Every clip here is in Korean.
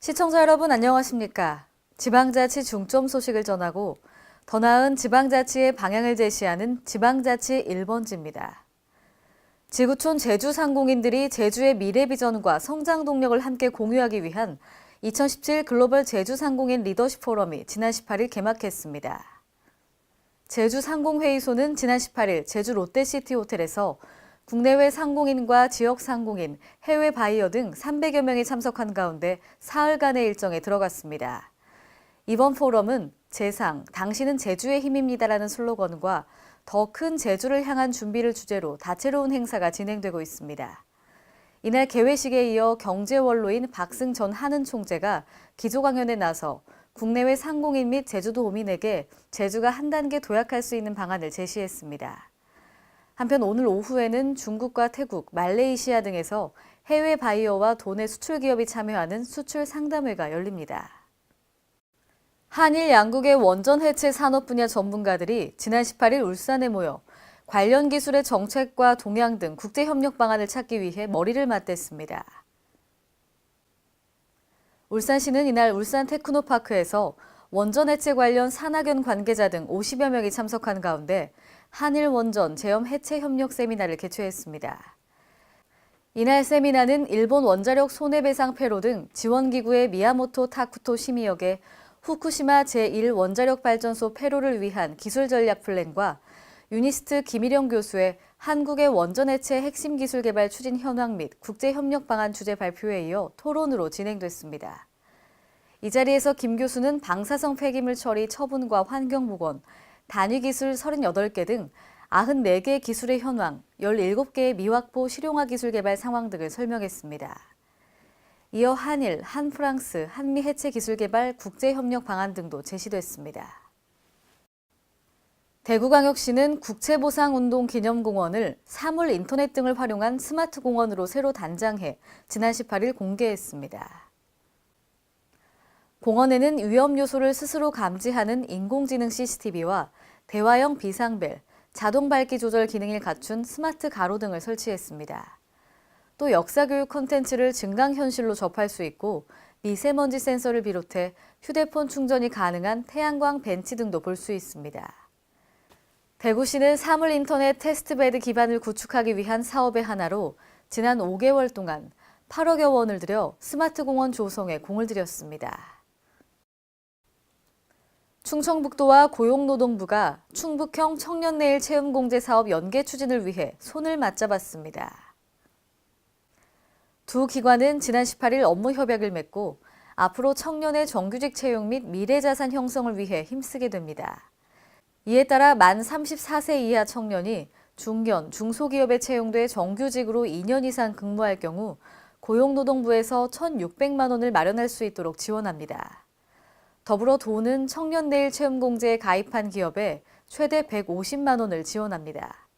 시청자 여러분 안녕하십니까? 지방자치 중점 소식을 전하고 더 나은 지방자치의 방향을 제시하는 지방자치 1번지입니다. 지구촌 제주 상공인들이 제주의 미래 비전과 성장 동력을 함께 공유하기 위한 2017 글로벌 제주 상공인 리더십 포럼이 지난 18일 개막했습니다. 제주 상공회의소는 지난 18일 제주 롯데시티 호텔에서 국내외 상공인과 지역 상공인, 해외 바이어 등 300여 명이 참석한 가운데 사흘간의 일정에 들어갔습니다. 이번 포럼은 제상, 당신은 제주의 힘입니다라는 슬로건과 더 큰 제주를 향한 준비를 주제로 다채로운 행사가 진행되고 있습니다. 이날 개회식에 이어 경제원로인 박승 전 하는 총재가 기조 강연에 나서 국내외 상공인 및 제주도민에게 제주가 한 단계 도약할 수 있는 방안을 제시했습니다. 한편 오늘 오후에는 중국과 태국, 말레이시아 등에서 해외 바이어와 도내 수출 기업이 참여하는 수출 상담회가 열립니다. 한일 양국의 원전 해체 산업 분야 전문가들이 지난 18일 울산에 모여 관련 기술의 정책과 동향 등 국제 협력 방안을 찾기 위해 머리를 맞댔습니다. 울산시는 이날 울산 테크노파크에서 원전 해체 관련 산학연 관계자 등 50여 명이 참석한 가운데 한일 원전 제염 해체 협력 세미나를 개최했습니다. 이날 세미나는 일본 원자력 손해배상 패로 등 지원기구의 미야모토 타쿠토 심의역의 후쿠시마 제1원자력 발전소 폐로를 위한 기술 전략 플랜과 유니스트 김일영 교수의 한국의 원전 해체 핵심 기술 개발 추진 현황 및 국제 협력 방안 주제 발표에 이어 토론으로 진행됐습니다. 이 자리에서 김 교수는 방사성 폐기물 처리 처분과 환경보건, 단위 기술 38개 등 94개 기술의 현황, 17개의 미확보 실용화 기술 개발 상황 등을 설명했습니다. 이어 한일, 한프랑스, 한미 해체 기술 개발 국제 협력 방안 등도 제시됐습니다. 대구광역시는 국채보상운동 기념공원을 사물 인터넷 등을 활용한 스마트 공원으로 새로 단장해 지난 18일 공개했습니다. 공원에는 위험 요소를 스스로 감지하는 인공지능 CCTV와 대화형 비상벨, 자동 밝기 조절 기능을 갖춘 스마트 가로 등을 설치했습니다. 또 역사교육 콘텐츠를 증강현실로 접할 수 있고 미세먼지 센서를 비롯해 휴대폰 충전이 가능한 태양광 벤치 등도 볼 수 있습니다. 대구시는 사물 인터넷 테스트베드 기반을 구축하기 위한 사업의 하나로 지난 5개월 동안 8억여 원을 들여 스마트 공원 조성에 공을 들였습니다. 충청북도와 고용노동부가 충북형 청년내일 체험공제 사업 연계 추진을 위해 손을 맞잡았습니다. 두 기관은 지난 18일 업무 협약을 맺고 앞으로 청년의 정규직 채용 및 미래자산 형성을 위해 힘쓰게 됩니다. 이에 따라 만 34세 이하 청년이 중견, 중소기업에 채용돼 정규직으로 2년 이상 근무할 경우 고용노동부에서 1,600만 원을 마련할 수 있도록 지원합니다. 더불어 도는 청년 내일 체험공제에 가입한 기업에 최대 150만 원을 지원합니다.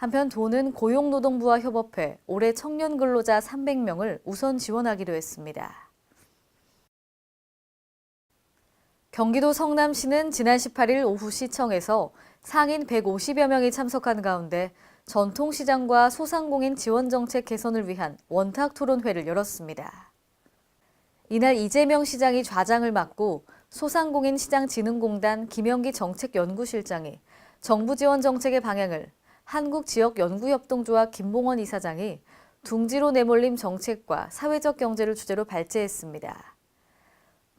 한편 도는 고용노동부와 협업해 올해 청년 근로자 300명을 우선 지원하기로 했습니다. 경기도 성남시는 지난 18일 오후 시청에서 상인 150여 명이 참석한 가운데 전통시장과 소상공인 지원 정책 개선을 위한 원탁 토론회를 열었습니다. 이날 이재명 시장이 좌장을 맡고 소상공인 시장진흥공단 김영기 정책연구실장이 정부 지원 정책의 방향을 한국지역연구협동조합 김봉원 이사장이 둥지로 내몰림 정책과 사회적 경제를 주제로 발제했습니다.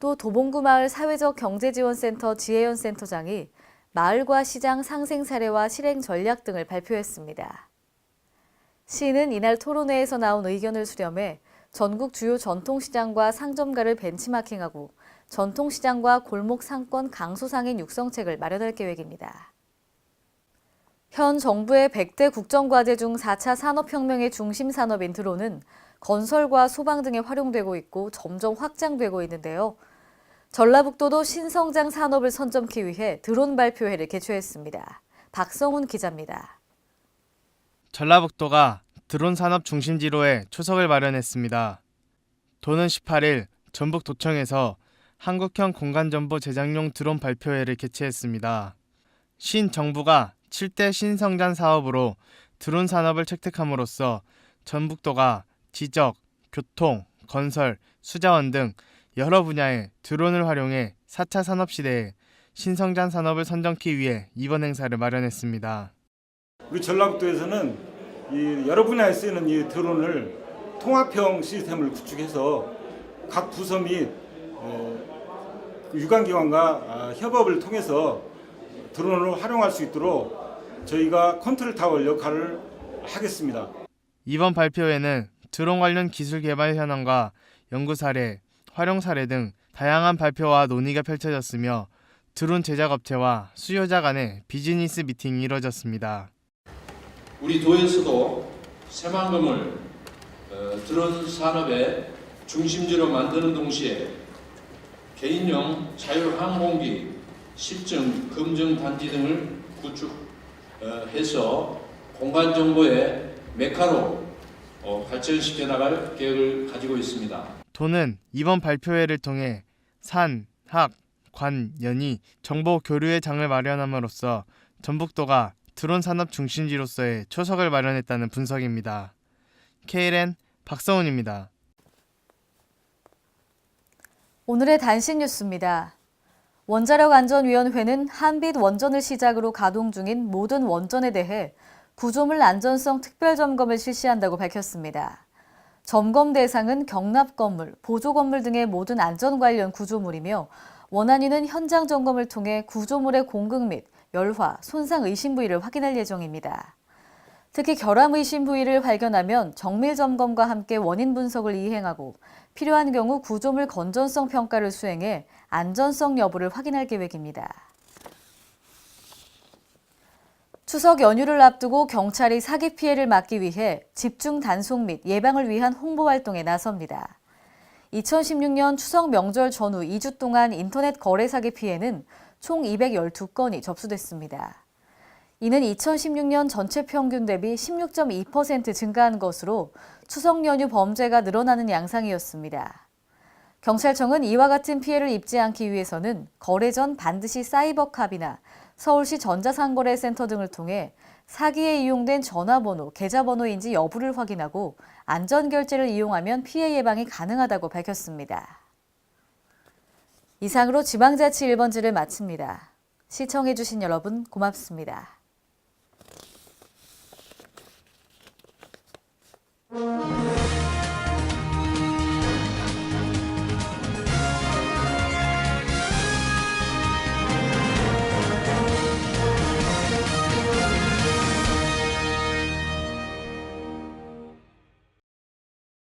또 도봉구 마을 사회적 경제지원센터 지혜연 센터장이 마을과 시장 상생 사례와 실행 전략 등을 발표했습니다. 시는 이날 토론회에서 나온 의견을 수렴해 전국 주요 전통시장과 상점가를 벤치마킹하고 전통시장과 골목 상권 강소상인 육성책을 마련할 계획입니다. 현 정부의 100대 국정과제 중 4차 산업혁명의 중심 산업인 드론은 건설과 소방 등에 활용되고 있고 점점 확장되고 있는데요. 전라북도도 신성장 산업을 선점기 위해 드론 발표회를 개최했습니다. 박성훈 기자입니다. 전라북도가 드론 산업 중심지로에 초석을 마련했습니다. 도는 18일 전북 도청에서 한국형 공간정보 제작용 드론 발표회를 개최했습니다. 신 정부가 7대 신성장 사업으로 드론 산업을 획득함으로써 전북도가 지적, 교통, 건설, 수자원 등 여러 분야의 드론을 활용해 4차 산업 시대에 신성장 산업을 선정키 위해 이번 행사를 마련했습니다. 우리 전라북도에서는 이 여러 분야에 쓰이는 이 드론을 통합형 시스템을 구축해서 각 부서 및 에, 그 유관기관과 아, 협업을 통해서 드론을 활용할 수 있도록 저희가 컨트롤 타워 역할을 하겠습니다. 이번 발표회는 드론 관련 기술 개발 현황과 연구 사례, 활용 사례 등 다양한 발표와 논의가 펼쳐졌으며 드론 제작 업체와 수요자 간의 비즈니스 미팅이 이뤄졌습니다. 우리 도에서도 새만금을 어, 드론 산업의 중심지로 만드는 동시에 개인용 자율항공기 실증 검증 단지 등을 구축 해서 공간 정보의 메카로 어, 발전시켜 나갈 계획을 가지고 있습니다. 도는 이번 발표회를 통해 산, 학, 관, 연이 정보 교류의 장을 마련함으로써 전북도가 드론 산업 중심지로서의 초석을 마련했다는 분석입니다. KLN 박성훈입니다. 오늘의 단신 뉴스입니다. 원자력 안전위원회는 한빛 원전을 시작으로 가동 중인 모든 원전에 대해 구조물 안전성 특별 점검을 실시한다고 밝혔습니다. 점검 대상은 경납 건물, 보조 건물 등의 모든 안전 관련 구조물이며 원안위는 현장 점검을 통해 구조물의 공급 및 열화, 손상 의심 부위를 확인할 예정입니다. 특히 결함 의심 부위를 발견하면 정밀 점검과 함께 원인 분석을 이행하고 필요한 경우 구조물 건전성 평가를 수행해 안전성 여부를 확인할 계획입니다. 추석 연휴를 앞두고 경찰이 사기 피해를 막기 위해 집중 단속 및 예방을 위한 홍보 활동에 나섭니다. 2016년 추석 명절 전후 2주 동안 인터넷 거래 사기 피해는 총 212건이 접수됐습니다. 이는 2016년 전체 평균 대비 16.2% 증가한 것으로 추석 연휴 범죄가 늘어나는 양상이었습니다. 경찰청은 이와 같은 피해를 입지 않기 위해서는 거래 전 반드시 사이버캅이나 서울시 전자상거래센터 등을 통해 사기에 이용된 전화번호, 계좌번호인지 여부를 확인하고 안전결제를 이용하면 피해 예방이 가능하다고 밝혔습니다. 이상으로 지방자치 1번지를 마칩니다. 시청해주신 여러분 고맙습니다. Música